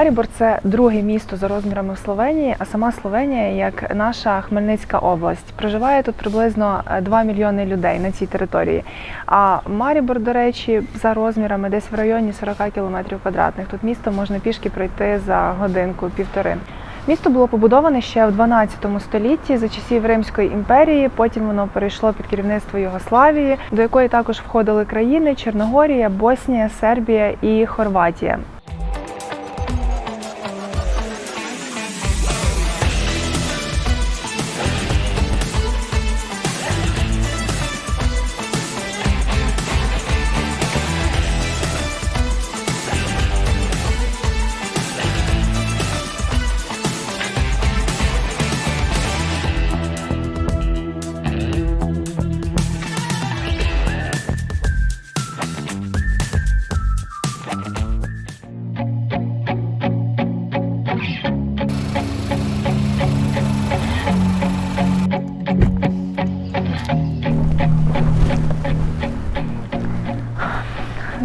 Марібор це друге місто за розмірами в Словенії, а сама Словенія як наша Хмельницька область. Проживає тут приблизно е, 2 мільйони людей на цій території. А Марібор, до речі, за розмірами десь в районі 40 кілометрів квадратних. Тут місто можна пішки пройти за годинку-півтори. Місто було побудоване ще в 12 столітті за часів Римської імперії. Потім воно перейшло під керівництво Югославії, до якої також входили країни Чорногорія, Боснія, Сербія і Хорватія.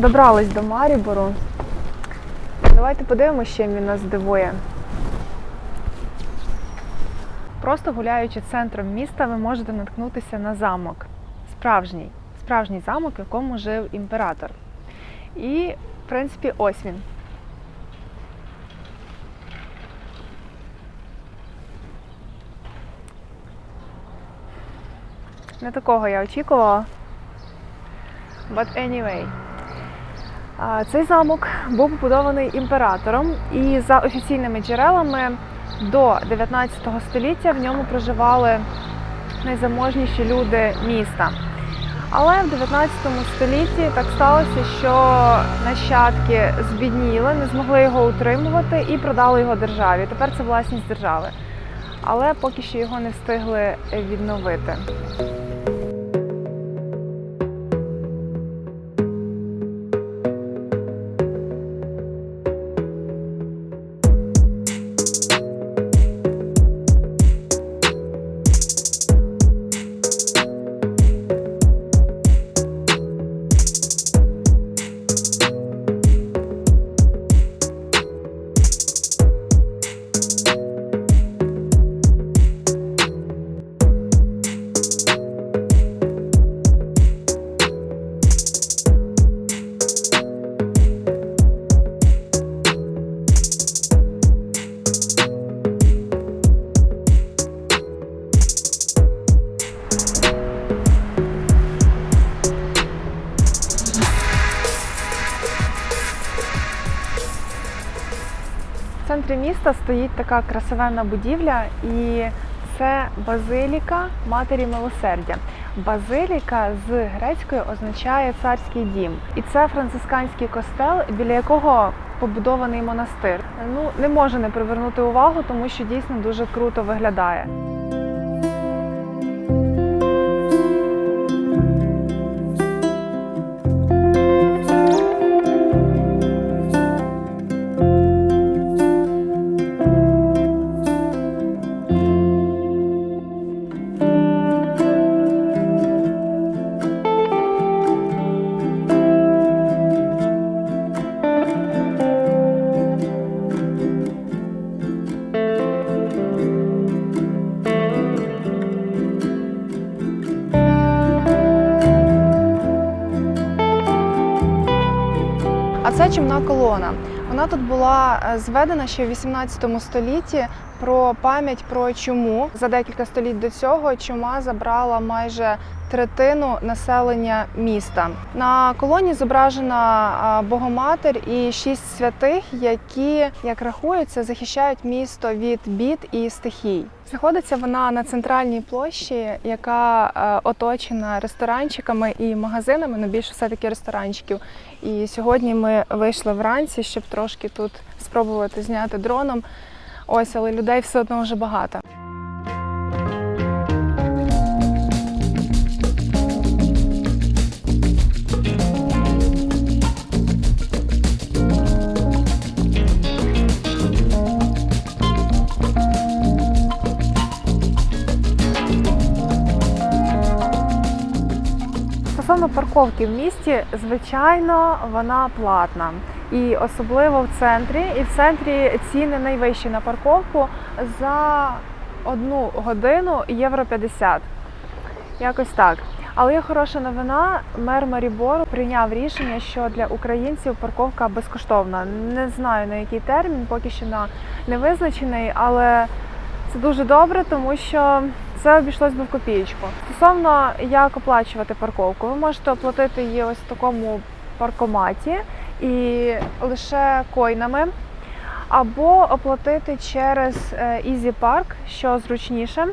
Добрались до Марібору. Давайте подивимося, чим він нас здивує. Просто гуляючи центром міста, ви можете наткнутися на замок. Справжній, справжній замок, в якому жив імператор. І, в принципі, ось він. Не такого я очікувала. But anyway. Цей замок був побудований імператором, і за офіційними джерелами до 19 століття в ньому проживали найзаможніші люди міста. Але в 19 столітті так сталося, що нащадки збідніли, не змогли його утримувати і продали його державі. Тепер це власність держави. Але поки що його не встигли відновити. В центрі міста стоїть така красивенна будівля, і це базиліка Матері Милосердя. Базиліка з грецької означає царський дім, і це францисканський костел, біля якого побудований монастир. Ну не може не привернути увагу, тому що дійсно дуже круто виглядає. Чимна колона. Вона тут була е, зведена ще в 18 столітті про пам'ять про чуму. За декілька століть до цього чума забрала майже третину населення міста. На колоні зображена Богоматер і шість святих, які, як рахується, захищають місто від бід і стихій. Знаходиться вона на центральній площі, яка оточена ресторанчиками і магазинами. Ну більше все таки ресторанчиків. І сьогодні ми вийшли вранці, щоб трошки тут спробувати зняти дроном. Ось, але людей все одно вже багато. Парковки в місті, звичайно, вона платна. І особливо в центрі. І в центрі ціни найвищі на парковку за одну годину євро 50. Якось так. Але є хороша новина. Мер Марібору прийняв рішення, що для українців парковка безкоштовна. Не знаю на який термін, поки що на не визначений, але це дуже добре, тому що це обійшлось би в копієчку. Стосовно як оплачувати парковку, ви можете оплатити її ось в такому паркоматі і лише койнами, або оплатити через е, Easy Park, що зручніше.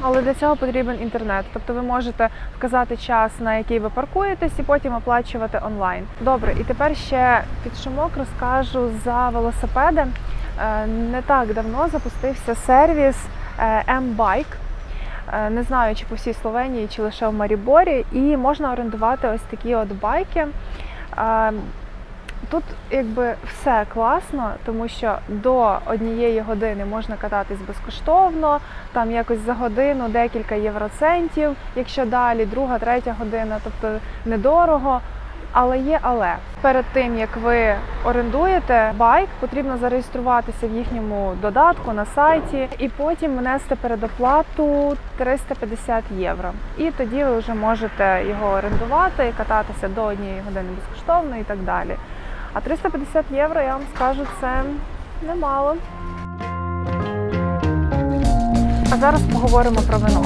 Але для цього потрібен інтернет. Тобто ви можете вказати час, на який ви паркуєтесь, і потім оплачувати онлайн. Добре, і тепер ще під шумок розкажу за велосипеди. Е, Не так давно запустився сервіс е, M-Bike. Не знаю, чи по всій Словенії, чи лише в Маріборі, і можна орендувати ось такі от байки. Тут якби все класно, тому що до однієї години можна кататись безкоштовно, там якось за годину декілька євроцентів, якщо далі, друга, третя година, тобто недорого. Але є але перед тим як ви орендуєте байк, потрібно зареєструватися в їхньому додатку на сайті і потім внести передоплату 350 євро. І тоді ви вже можете його орендувати кататися до однієї години безкоштовно і так далі. А 350 євро, я вам скажу, це немало. А зараз поговоримо про вино.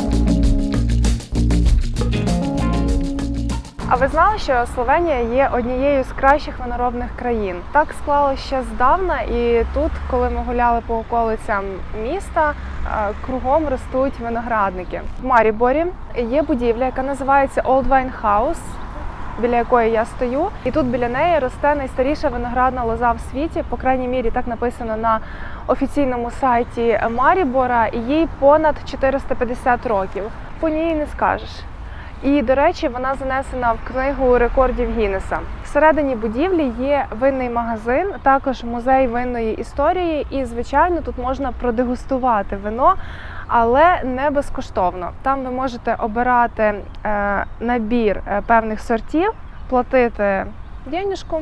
А ви знали, що Словенія є однією з кращих виноробних країн? Так склалося ще здавна, і тут, коли ми гуляли по околицям міста, е, кругом ростуть виноградники. В Маріборі є будівля, яка називається Old Wine House, біля якої я стою. І тут біля неї росте найстаріша виноградна лоза в світі. По крайній мірі, так написано на офіційному сайті Марібора. Їй понад 450 років. По ній не скажеш. І, до речі, вона занесена в книгу рекордів Гіннеса. Всередині будівлі є винний магазин, також музей винної історії. І, звичайно, тут можна продегустувати вино, але не безкоштовно. Там ви можете обирати е, набір е, певних сортів, платити денежку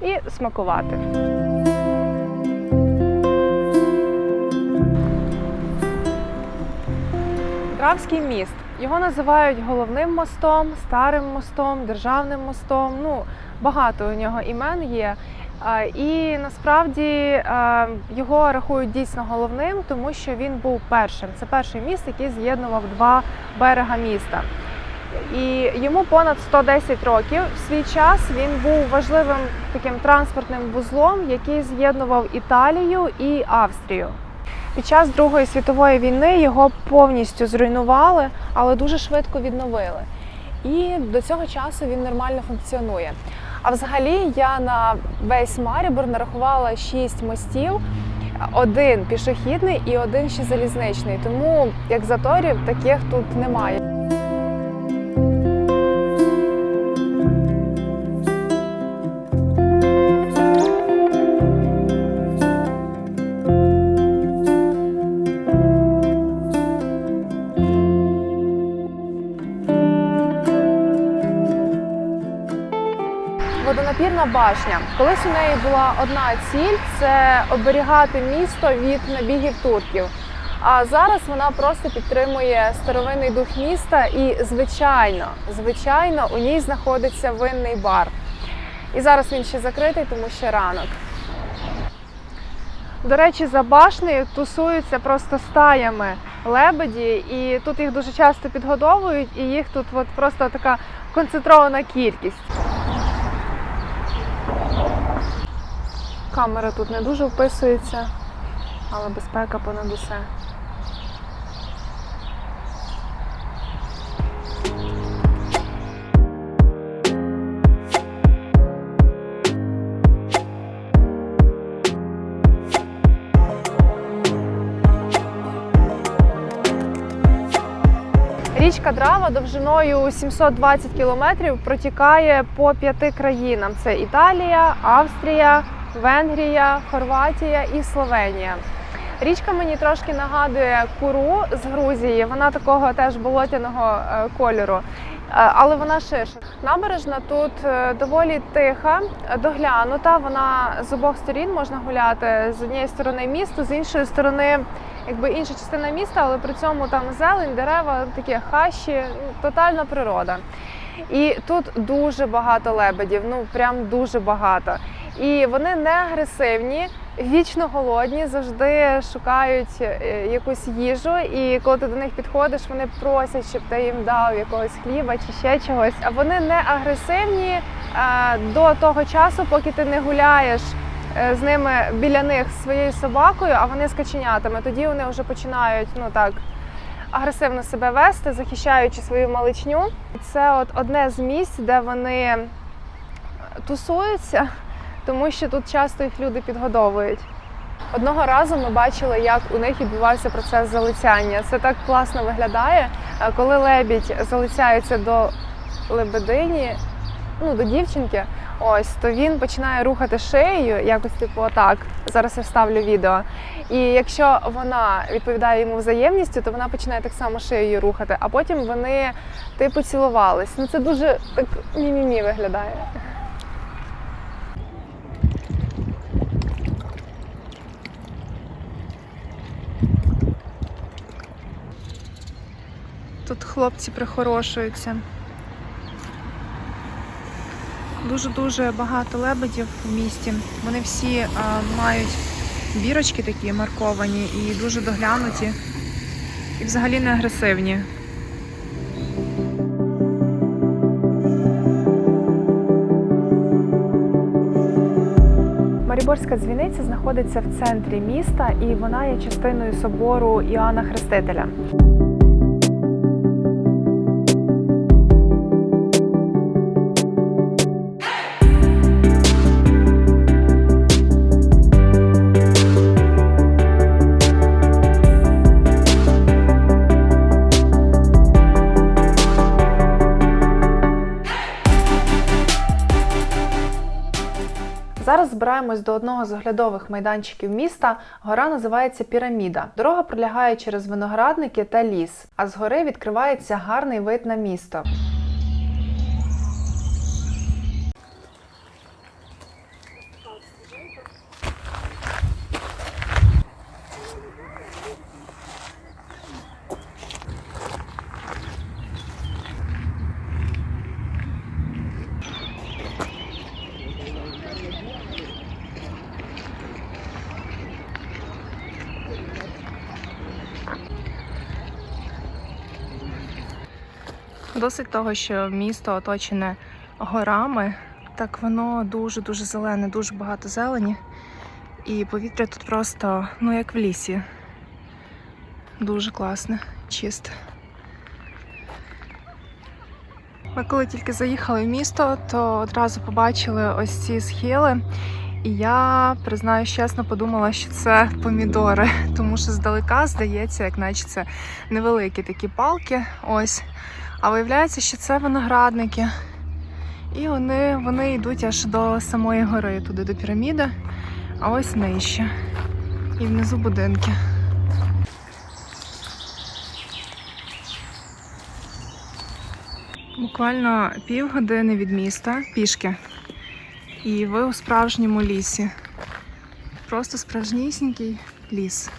і смакувати. Дравський міст. Його називають головним мостом, старим мостом, державним мостом. Ну, багато у нього імен є. І насправді його рахують дійсно головним, тому що він був першим. Це перший міст, який з'єднував два берега міста. І йому понад 110 років. В свій час він був важливим таким транспортним вузлом, який з'єднував Італію і Австрію. Під час Другої світової війни його повністю зруйнували, але дуже швидко відновили. І до цього часу він нормально функціонує. А взагалі я на весь Марібор нарахувала шість мостів: один пішохідний і один ще залізничний. Тому як заторів таких тут немає. Башня. Колись у неї була одна ціль це оберігати місто від набігів турків. А зараз вона просто підтримує старовинний дух міста і, звичайно, звичайно, у ній знаходиться винний бар. І зараз він ще закритий, тому що ранок. До речі, за башнею тусуються просто стаями лебеді, і тут їх дуже часто підгодовують, і їх тут от просто така концентрована кількість. Камера тут не дуже вписується, але безпека понад усе. Річка Драва довжиною 720 кілометрів протікає по п'яти країнам: це Італія, Австрія, Венгрія, Хорватія і Словенія. Річка мені трошки нагадує куру з Грузії. Вона такого теж болотяного е, кольору. але вона ширша. Набережна тут е, доволі тиха, е, доглянута. Вона з обох сторін можна гуляти з однієї сторони місто, з іншої сторони, якби інша частина міста, але при цьому там зелень, дерева, такі хащі, тотальна природа. І тут дуже багато лебедів, ну прям дуже багато. І вони не агресивні, вічно голодні, завжди шукають е, якусь їжу. І коли ти до них підходиш, вони просять, щоб ти їм дав якогось хліба чи ще чогось. А вони не агресивні до того часу, поки ти не гуляєш. е, З ними біля них своєю собакою, а вони з каченятами. Тоді вони вже починають ну так агресивно себе вести, захищаючи свою маличню. Це от одне з місць, де вони тусуються, тому що тут часто їх люди підгодовують. Одного разу ми бачили, як у них відбувався процес залицяння. Це так класно виглядає, коли лебідь залицяється до лебедині, ну до дівчинки. Ось то він починає рухати шиєю, якось типу отак. Зараз я вставлю відео. І якщо вона відповідає йому взаємністю, то вона починає так само шиєю рухати, а потім вони типу цілувались. Ну це дуже так мі-мі-мі виглядає. Тут хлопці прихорошуються. Дуже-дуже багато лебедів в місті. Вони всі а, мають бірочки такі марковані і дуже доглянуті, і взагалі не агресивні. Маріборська дзвіниця знаходиться в центрі міста і вона є частиною собору Іоанна Хрестителя. Збираємось до одного з оглядових майданчиків міста. Гора називається Піраміда. Дорога пролягає через виноградники та ліс, а згори відкривається гарний вид на місто. Досить того, що місто оточене горами, так воно дуже-дуже зелене, дуже багато зелені. І повітря тут просто, ну як в лісі. Дуже класне, чисте. Ми коли тільки заїхали в місто, то одразу побачили ось ці схили. І я признаюсь чесно, подумала, що це помідори, тому що здалека здається, як наче це невеликі такі палки. Ось. А виявляється, що це виноградники. І вони, вони йдуть аж до самої гори, туди до піраміди, а ось нижче. І внизу будинки. Буквально півгодини від міста пішки. І ви у справжньому лісі. Просто справжнісінький ліс.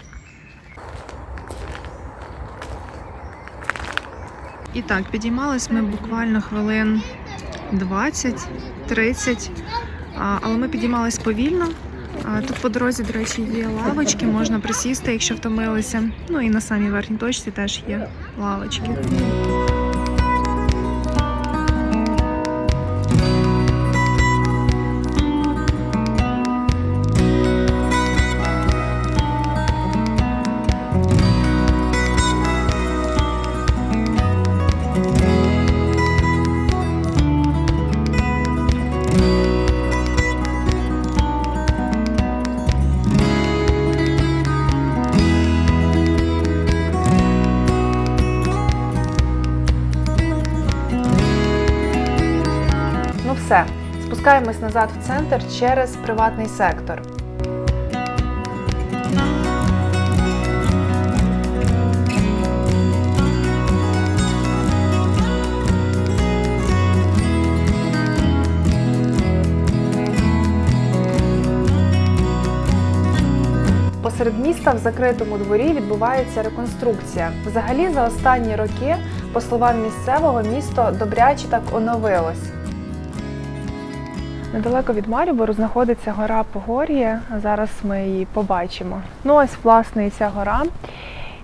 І так, підіймались ми буквально хвилин 20-30, але ми підіймались повільно. Тут по дорозі, до речі, є лавочки, можна присісти, якщо втомилися. Ну і на самій верхній точці теж є лавочки. все. Спускаємось назад в центр через приватний сектор. Посеред міста в закритому дворі відбувається реконструкція. Взагалі, за останні роки, по словам місцевого, місто добряче так оновилось. Недалеко від Марібору знаходиться гора Погор'я. Зараз ми її побачимо. Ну ось власне і ця гора.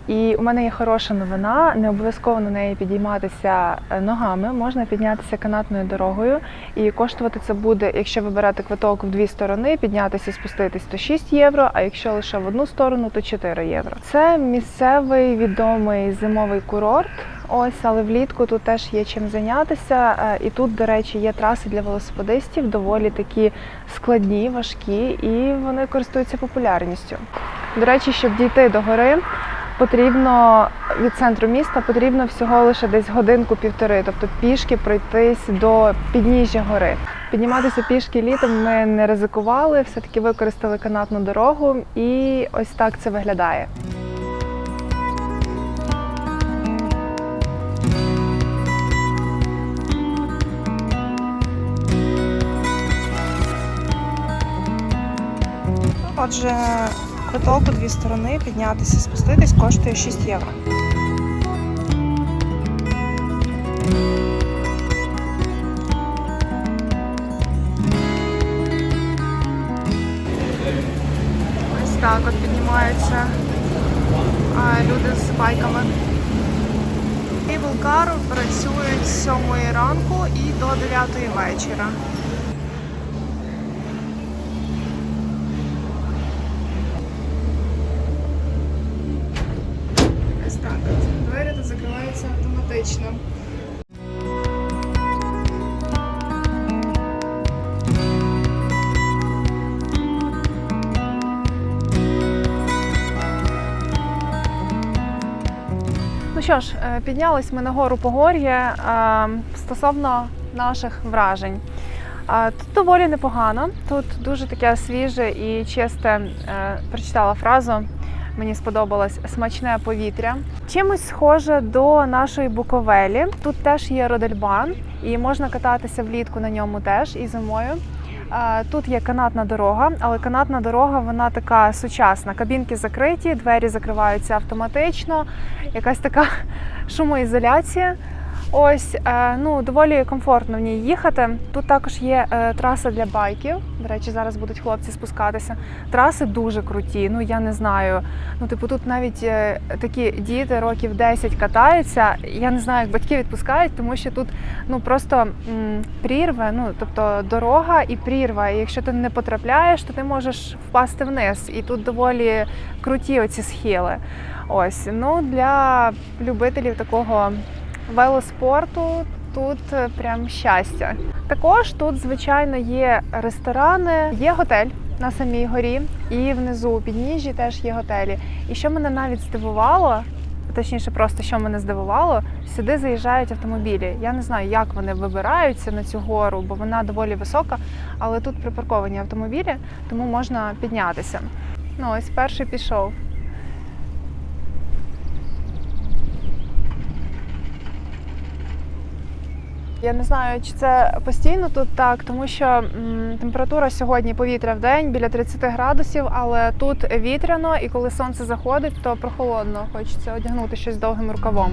І у мене є хороша новина. Не обов'язково на неї підійматися е, ногами. Можна піднятися канатною дорогою. І коштувати це буде, якщо ви берете квиток в дві сторони, піднятися і спуститись, то 6 євро. А якщо лише в одну сторону, то 4 євро. Це місцевий відомий зимовий курорт. Ось, але влітку тут теж є чим зайнятися. Е, І тут, до речі, є траси для велосипедистів, доволі такі складні, важкі, і вони користуються популярністю. До речі, щоб дійти до гори, потрібно від центру міста потрібно всього лише десь годинку-півтори, тобто пішки пройтись до підніжжя гори. Підніматися пішки літом ми не ризикували, все-таки використали канатну дорогу, і ось так це виглядає. Отже, квиток у дві сторони піднятися, спуститись коштує 6 євро. Ось так от піднімаються люди з байками. Кейблкар працюють з 7 ранку і до 9 вечора. Ось так. от. Двері тут закриваються автоматично. Ну що ж, е, піднялись ми на гору Погор'я е, стосовно наших вражень. Е, Тут доволі непогано. Тут дуже таке свіже і чисте. Прочитала фразу. Мені сподобалось смачне повітря. Чимось схоже до нашої Буковелі. Тут теж є Родельбан, і можна кататися влітку на ньому теж і зимою. Тут є канатна дорога, але канатна дорога вона така сучасна. Кабінки закриті, двері закриваються автоматично, якась така шумоізоляція. Ось е, ну доволі комфортно в ній їхати. Тут також є е, траса для байків. До речі, зараз будуть хлопці спускатися. Траси дуже круті. Ну я не знаю. Ну, типу, тут навіть е, такі діти років 10 катаються. Я не знаю, як батьки відпускають, тому що тут ну просто м, прірва, ну тобто дорога і прірва. І якщо ти не потрапляєш, то ти можеш впасти вниз. І тут доволі круті оці схили. Ось ну для любителів такого велоспорту тут е, прям щастя. Також тут, звичайно, є ресторани, є готель на самій горі, і внизу у підніжжі теж є готелі. І що мене навіть здивувало, точніше, просто що мене здивувало, сюди заїжджають автомобілі. Я не знаю, як вони вибираються на цю гору, бо вона доволі висока, але тут припарковані автомобілі, тому можна піднятися. Ну, ось перший пішов. Я не знаю, чи це постійно тут так, тому що м, температура сьогодні повітря в день біля 30 градусів, але тут вітряно, і коли сонце заходить, то прохолодно. Хочеться одягнути щось довгим рукавом.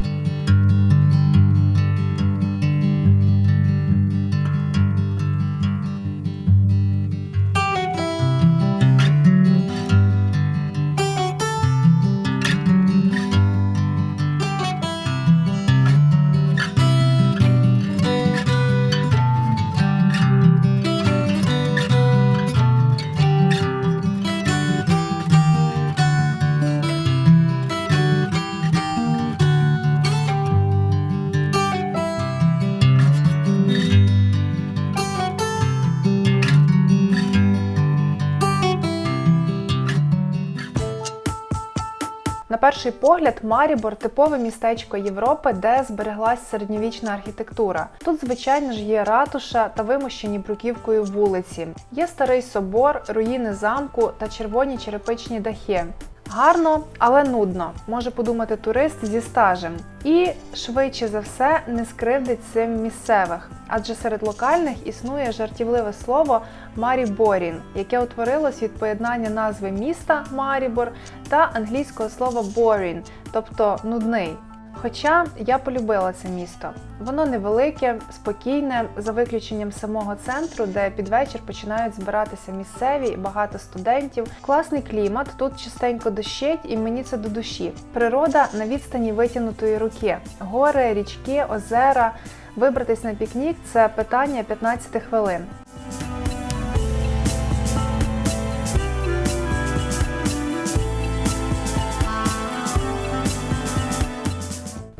Перший погляд, Марібор типове містечко Європи, де збереглась середньовічна архітектура. Тут, звичайно ж, є ратуша та вимощені бруківкою вулиці. Є старий собор, руїни замку та червоні черепичні дахи. Гарно, але нудно, може подумати турист зі стажем. І швидше за все не скривдить цим місцевих, адже серед локальних існує жартівливе слово Маріборін, яке утворилось від поєднання назви міста Марібор та англійського слова «борін», тобто нудний. Хоча я полюбила це місто. Воно невелике, спокійне, за виключенням самого центру, де під вечір починають збиратися місцеві, багато студентів. Класний клімат, тут частенько дощить, і мені це до душі. Природа на відстані витягнутої руки, гори, річки, озера. Вибратись на пікнік це питання 15 хвилин.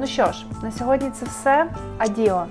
Ну що ж, на сьогодні це все. Адіо!